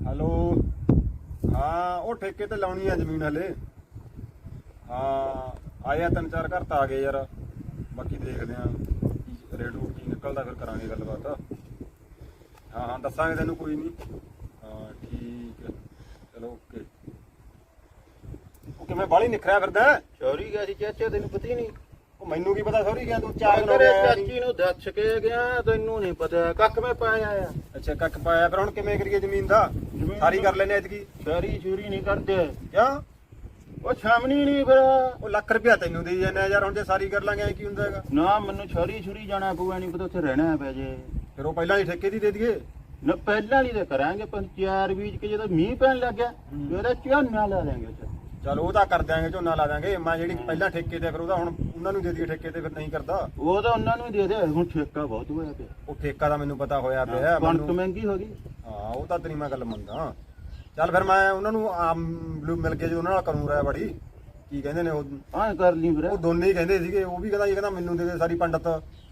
Hello. ਹਾਂ ਉਹ ਠੇਕੇ ਤੇ ਲਾਉਣੀ ਆ ਜ਼ਮੀਨ ਹਲੇ। ਹਾਂ ਆਇਆ ਤਿੰਨ ਚਾਰ ਘਰ ਤਾਂ ਆ ਗਏ ਯਾਰ। ਬਾਕੀ ਦੇਖਦੇ ਆ ਰੇਟ ਰੂਟ ਕੀ ਨਿਕਲਦਾ ਫਿਰ ਕਰਾਂਗੇ ਗੱਲਬਾਤ। ਹਾਂ ਹਾਂ ਦੱਸਾਂਗੇ ਤੈਨੂੰ ਕੋਈ ਨਹੀਂ ਹਾਂ ਠੀਕ ਚਲੋ ਓਕੇ। ਉਹ ਕਿਵੇਂ ਬਾਹਲੀ ਨਿਖਰਿਆ ਫਿਰਦਾ? ਚੋਰੀ ਗਿਆ ਸੀ ਚਾਚਾ ਤੈਨੂੰ ਪਤਾ ਹੀ ਨਹੀਂ। ਉਹ ਮੈਨੂੰ ਕੀ ਪਤਾ ਸੌਰੀ ਗਿਆ ਤੂੰ ਦਿਨ ਹੋ ਤੇਰੇ ਆਇਆ ਨੀ। ਚਾਚੀ ਨੂੰ ਦੱਸ ਕੇ ਗਿਆ ਤੈਨੂੰ ਨਹੀਂ ਪਤਾ। ਕੱਖ ਮੈਂ ਪਾਇਆ ਆ। ਅੱਛਾ ਕੱਖ ਪਾਇਆ ਫਿਰ ਹੁਣ ਕਿਵੇਂ ਕਰੀਏ ਜ਼ਮੀਨ ਦਾ? ਸਾਰੀ ਕਰ ਲੈਨੇ ਐਤਕੀ। ਸਾਰੀ ਚੋਰੀ ਨਹੀਂ ਕਰਦੇ। ਕਿਉਂ? ਉਹ ਛਾਮਣੀ ਨਹੀਂ ਫਿਰ। ਉਹ ਲੱਖ ਰੁਪਇਆ ਤੈਨੂੰ ਜਾਂਦੇ ਆ ਯਾਰ ਹੁਣ ਜੇ ਸਾਰੀ ਕਰ ਲਾਂਗੇ ਐ ਕੀ ਹੁੰਦਾ ਹੈਗਾ? ਨਾ ਮੈਨੂੰ ਛੋਰੀ ਛੁਰੀ ਜਾਣਾ ਪਊਗਾ ਨਹੀਂ ਪਤਾ ਉੱਥੇ ਰਹਿਣਾ ਪੈ ਜੇ। ਫਿਰ ਉਹ ਪਹਿਲਾਂ ਹੀ ਠੇਕੇ ਦੀ ਦੇ ਦਈਏ? ਨਾ ਪਹਿਲਾਂ ਨਹੀਂ ਤੇ ਕਰਾਂਗੇ ਪਰ ਚਾਰ ਬੀਜ ਕੇ ਜਦੋਂ ਮੀਂਹ ਪੈਣ ਲੱਗ ਗਿਆ। ਉਹਦਾ ਝੋਨਾ ਲਾ ਦੇਾਂਗੇ ਉੱਥੇ। ਚਲ ਉਹ ਤਾਂ ਕਰ ਦਿਆਂਗੇ ਝੋਨਾ ਲਾ ਦਾਂਗੇ ਮੈਂ ਜਿਹੜੀ ਪਹਿਲਾਂ ਠੇਕੇ ਤੇ ਫਿਰ ਉਹਦਾ ਹੁਣ ਉਹਨਾਂ ਨੂੰ ਦੇ ਦਈਏ ਠੇਕੇ ਤੇ ਫਿਰ ਨਹੀਂ ਕਰਦਾ। ਉਹ ਤਾਂ ਉਹਨਾਂ ਨੂੰ ਹੀ ਦੇ ਦੇ ਹੁਣ ਠੇਕਾ ਬਹੁਤ ਹੋਇਆ ਪਿਆ। ਉਹ ਠੇਕਾ ਦਾ ਮੈਨੂੰ ਪਤਾ ਹੋਇਆ ਪਿਆ ਕਣਕ ਮਹਿੰਗੀ ਹੋ ਗਈ। ਹਾਂ ਉਹ ਤਾਂ ਤੇਰੀ ਮੈਂ ਗੱਲ ਮੰਨਦਾ। ਚੱਲ ਫਿਰ ਮੈਂ ਉਹਨਾਂ ਨੂੰ ਆਮ ਮਿਲ ਕੇ ਜੋ ਉਹਨਾਂ ਨਾਲ ਕਰੂੰ ਰਾਇ ਬੜੀ ਕੀ ਕਹਿੰਦੇ ਨੇ ਉਹ? ਆਹ ਕਰ ਲਈ ਵੀਰੇ। ਉਹ ਦੋਨੇ ਹੀ ਕਹਿੰਦੇ ਸੀਗੇ ਉਹ ਵੀ ਕਹਿੰਦਾ ਇਹ ਕਹਿੰਦਾ ਮੈਨੂੰ ਦੇ ਦੇ ਸਾਰੀ ਪੰਡਤ।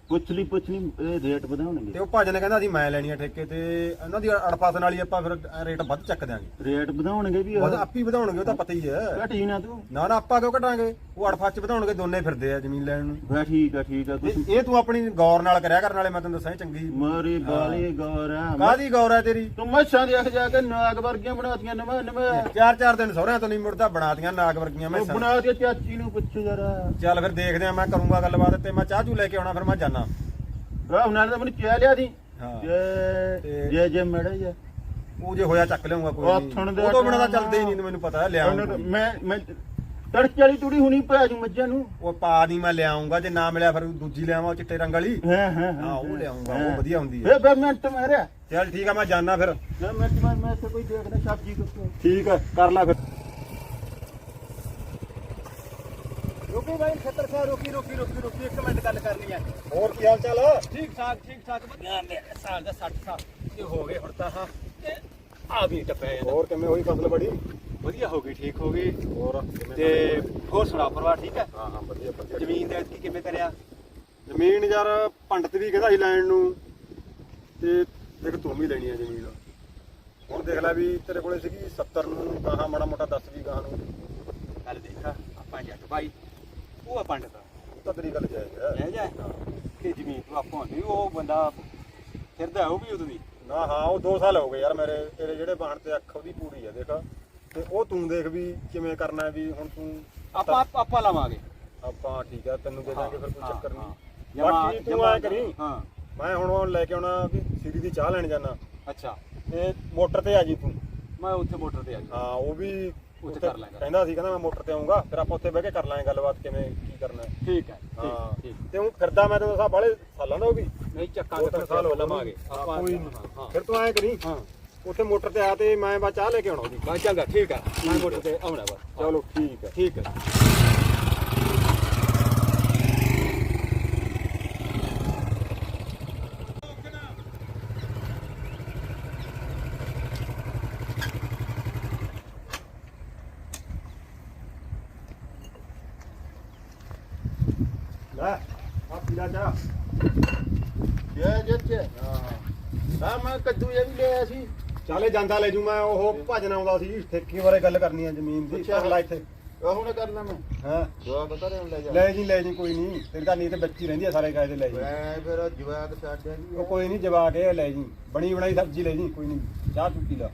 ਪੁੱਛ ਲਈ ਪੁੱਛ ਲਈ ਇਹ ਰੇਟ ਤੇ ਵਧਾਉਣਗੇ ਉਹ ਭਾਜ ਨੇ ਕਹਿੰਦਾ ਸੀ ਮੈਂ ਲੈਣੀ ਆ ਠੇਕੇ ਤੇ ਉਹਨਾਂ ਦੀ ਅੜਪਾਸ ਨਾਲ ਹੀ ਆਪਾਂ ਫਿਰ ਰੇਟ ਵੱਧ ਚੱਕ ਦਿਆਂਗੇ। ਰੇਟ ਵਧਾਉਣਗੇ ਵੀ ਵੱਧ ਆਪੀ ਵਧਾਉਣਗੇ ਉਹ ਤਾਂ ਪਤਾ ਹੀ ਹੈ। ਘਟੀ ਨਾ ਤੂੰ। ਨਾ ਨਾ ਆਪਾਂ ਕਿਉਂ ਘਟਾਂਗੇ? ਉਹ ਅੜਫਾਸ ਚ ਵਧਾਉਣਗੇ ਦੋਨੇ ਫਿਰਦੇ ਆ ਜ਼ਮੀਨ ਲੈਣ ਨੂੰ। ਬਾ ਠੀਕ ਆ ਠੀਕ ਆ ਕੁਛ ਇਹ ਤੂੰ ਆਪਣੀ ਗੌਰ ਨਾਲ ਕਰਿਆ ਕਰਨ ਵਾਲੇ ਮੈਂ ਤੈਨੂੰ ਦੱਸਾਂ ਇਹ ਚੰਗੀ। ਮਾਰੀ ਬਾਲੀ ਗੌਰਾ ਕਾਦੀ ਗੌਰ ਹੈ ਤੇਰੀ? ਤੂੰ ਮੱਛਾਂ ਦੇਖ ਜਾ ਕੇ ਨਾਗ ਵਰਗੀਆਂ ਬਣਾਤੀਆਂ ਨਵਾਂ ਨਵਾਂ। ਚਾਰ ਚਾਰ ਦਿਨ ਸਹੁਰਿਆਂ ਤੋਂ ਨਹੀਂ ਮੁੜਦਾ ਬਣਾਤੀਆਂ ਨਾਗ ਵਰਗੀਆਂ ਮੈਂ ਉਹ ਬਣਾ ਕੇ ਚਾਚੀ ਨੂੰ ਪੁੱਛ ਜਰਾ। ਚੱਲ ਫਿਰ ਦੇਖਦੇ ਆ ਮੈਂ ਕਰੂੰਗਾ ਗੱਲਬਾਤ ਤੇ ਮੈਂ ਚਾਹ ਚੂ ਲੈ ਕੇ ਆਉਣਾ ਫਿਰ ਮੈਂ ਜਾਣਾ ਰਾਹ ਨਾਲ ਤਾਂ ਮੈਨੂੰ ਲਿਆ ਦੀ ਹਾਂ। ਜੇ ਤੇ- ਜੇ ਜੇ ਮੜੇ ਜਾ ਉਹ ਜੇ ਹੋਇਆ ਚੱਕ ਲਿਆਉਂਗਾ ਕੋਈ ਉਹ ਨਹੀਂ। ਉਹ ਤੋਂ ਬਿਨਾਂ ਤਾਂ ਚੱਲਦੇ ਹੀ ਨਹੀਂ ਮੈਨੂੰ ਪਤਾ ਹੈ ਲਿਆਉਂਗਾ ਮੈਂ ਮੈਂ ਤੜਕੇ ਵਾਲੀ ਤੂੜੀ ਹੁਣੀ ਪਾ ਜੂ ਮੱਝਾਂ ਨੂੰ। ਉਹ ਪਾ ਦੀ ਮੈਂ ਲਿਆਉਂਗਾ ਜੇ ਨਾ ਮਿਲਿਆ ਫਿਰ ਦੂਜੀ ਲਿਆਵਾਂ ਉਹ ਚਿੱਟੇ ਰੰਗ ਵਾਲੀ। ਹਾਂ ਹਾਂ ਹਾਂ ਉਹ ਲਿਆਉਂਗਾ ਉਹ ਵਧੀਆ ਹੁੰਦੀ ਹੈ। ਫੇ ਮਿੰਟ ਮਾਰਿਆ। ਚੱਲ ਠੀਕ ਆ ਮੈਂ ਜਾਣਾ ਫਿਰ। ਮੈਂ ਮੈਂ ਇੱਥੇ ਕੋਈ ਦੇਖਦਾ ਸਬਜ਼ੀ ਕੁੱਤੇ ਠੀਕ ਹੈ ਕਰ ਲੈ ਫਿਰ। ਰੁਕੀ ਬਾਈ ਖੱਤਰ ਸਾਹਿਬ ਰੁਕੀ ਰੁਕੀ ਰੁਕੀ ਰੁਕੀ ਇੱਕ ਮਿੰਟ ਗੱਲ ਕਰਨੀ ਹੈ। ਹੋਰ ਕੀ ਹਾਲ ਚਾਲ ਠੀਕ ਠਾਕ ਠੀਕ ਠਾਕ। ਵਧੀਆ ਮੇਰੇ ਸਾਲ ਦਾ 60 ਸਾਲ ਇਹ ਹੋ ਗਏ ਹੁਣ ਤਾਂ ਹਾਂ। ਆ ਵੀ ਟੱਪਿਆ ਹੋਰ ਕਿਵੇਂ ਹੋਈ ਫਸਲ ਬੜੀ? ਵਧੀਆ ਹੋ ਗਈ ਠੀਕ ਹੋ ਗਈ। ਹੋਰ ਤੇ ਹੋਰ ਸੁਣਾ ਪਰਿਵਾਰ ਠੀਕ ਹੈ? ਹਾਂ ਹਾਂ ਵਧੀਆ ਵਧੀਆ। ਜ਼ਮੀਨ ਦੇ ਕੀ ਕਿਵੇਂ ਕਰਿਆ? ਜ਼ਮੀਨ ਯਾਰ ਪੰਡਤ ਵੀ ਕਹਿੰਦਾ ਸੀ ਲੈਣ ਨੂੰ। ਤੇ ਦੇਖ ਤੂੰ ਵੀ ਲੈਣੀ ਆ ਜ਼ਮੀਨ। ਹੁਣ ਦੇਖ ਲੈ ਵੀ ਤੇਰੇ ਕੋਲੇ ਸੀਗੀ 70 ਨੂੰ ਗਾਹਾਂ ਮਾੜਾ ਮੋਟਾ 10 ਵੀ ਗਾਹਾਂ ਨੂੰ। ਗੱਲ ਦੇਖ ਆਪਾਂ ਜੱਟ ਭਾਈ ਉਹ ਆ ਪੰਡਤ ਉਹ ਤਾਂ ਤੇਰੀ ਗੱਲ ਜਾਇਜ਼ ਹੈ। ਲੈ ਜਾ ਕਿ ਜ਼ਮੀਨ ਤੋਂ ਆਪਾਂ ਨਹੀਂ ਉਹ ਬੰਦਾ ਫਿਰਦਾ ਉਹ ਵੀ ਉਦੋਂ ਦੀ ਨਾ ਹਾਂ ਉਹ 2 ਸਾਲ ਹੋ ਗਏ ਯਾਰ ਮੇਰੇ ਤੇਰੇ ਜਿਹੜੇ ਬਾਣ ਤੇ ਅੱਖ ਉਹਦੀ ਪੂਰੀ ਆ ਦੇਖ। ਤੇ ਉਹ ਤੂੰ ਦੇਖ ਵੀ ਕਿਵੇਂ ਕਰਨਾ ਹੈ ਵੀ ਹੁਣ ਤੂੰ ਆਪਾਂ ਆਪਾਂ ਲਾਵਾਂਗੇ। ਆਪਾਂ ਠੀਕ ਆ ਤੈਨੂੰ ਦੇ ਦਾਂਗੇ ਫਿਰ ਕੋਈ ਹਾਂ, ਚੱਕਰ ਹਾਂ। ਨਹੀਂ ਜਮਾਂ- ਬਾਕੀ ਤੂੰ ਜਮਾਂ- ਐ ਕਰੀ। ਹਾਂ। ਮੈਂ ਹੁਣ ਉਹ ਲੈ ਕੇ ਆਉਣਾ ਵੀ ਸਿਰੀ ਦੀ ਚਾਹ ਲੈਣ ਜਾਣਾ ਅੱਛਾ। ਤੇ ਮੋਟਰ ਤੇ ਆ ਜੀ ਤੂੰ। ਮੈਂ ਉੱਥੇ ਮੋਟਰ ਤੇ ਆ ਗਿਆ ਹਾਂ ਉਹ ਵੀ ਉੱਥੇ ਕਰ ਲਾਂਗੇ। ਕਹਿੰਦਾ ਸੀ ਕਹਿੰਦਾ ਮੈਂ ਮੋਟਰ ਤੇ ਆਉਂਗਾ ਫਿਰ ਆਪਾਂ ਉੱਥੇ ਬਹਿ ਕੇ ਕਰ ਲਾਂਗੇ ਗੱਲਬਾਤ ਕਿਵੇਂ ਕੀ ਕਰਨਾ ਹੈ। ਠੀਕ ਹੈ ਹਾਂ। ਠੀਕ ਤੇ ਉਹ ਫਿਰਦਾ ਮੈਂ ਤੈਨੂੰ ਦੱਸਾਂ ਬਾਲੇ ਸਾਲਾਂ ਦਾ ਉਹ ਵੀ ਨਹੀਂ ਦੋ ਤਿੰਨ ਫਿਰ ਸਾਲ ਹੋ ਗਏ ਲਵਾਂਗੇ ਹਾਂ, ਕੋਈ ਨੀ। ਹਾਂ। ਫਿਰ ਤੂੰ ਐ ਕਰੀ। ਹਾਂ। ਉੱਥੇ ਮੋਟਰ ਤੇ ਆ ਤੇ ਮੈਂ ਬਾ ਚਾਹ ਲੈ ਕੇ ਆਉਣਾ ਉਹਦੀ। ਬਸ ਚੰਗਾ ਠੀਕ ਹੈ ਮੈਂ ਮੋਟਰ ਤੇ ਆਉਣਾ ਬਸ। ਚਲੋ ਠੀਕ ਹੈ ਠੀਕ ਹੈ ਲੈ ਆ ਪੀਲਾ ਚਾਹ। ਜੇ ਜੇ ਜੇ। ਹਾਂ। ਆ ਮੈਂ ਕੱਦੂ ਇਹ ਵੀ ਲਿਆ ਸੀ। ਚਾਲੇ ਜਾਂਦਾ ਲੈ ਜੂ ਮੈਂ ਉਹ ਭਜਨ ਆਉਂਦਾ ਸੀ ਠੇਕੇ ਬਾਰੇ ਗੱਲ ਕਰਨੀ ਆ ਜ਼ਮੀਨ ਦੀ ਅੱਛਾ। ਕਰ ਲੈ ਇੱਥੇ। ਉਹ ਹੁਣ ਕਰ ਲਾਂ ਮੈਂ। ਹਾਂ? ਦੁਆ ਬਤਾ ਰਹੇ ਲੈ ਜਾ। ਲੈ ਜੀ ਲੈ ਜੀ ਕੋਈ ਨਹੀਂ। ਤੇਰੀ ਤਾਂ ਨੀਤ ਬੱਚੀ ਰਹਿੰਦੀ ਆ ਸਾਰੇ ਕਾਇਦੇ ਲੈ ਜੀ। ਮੈਂ ਫਿਰ ਜਵਾਕ ਛੱਡ ਉਹ ਕੋਈ ਨਹੀਂ ਜਵਾ ਕੇ ਲੈ ਜੀ। ਬਣੀ ਬਣਾਈ ਸਬਜ਼ੀ ਲੈ ਜੀ ਕੋਈ ਨਹੀਂ। ਚਾਹ ਚੁੱਕੀ ਲਾ।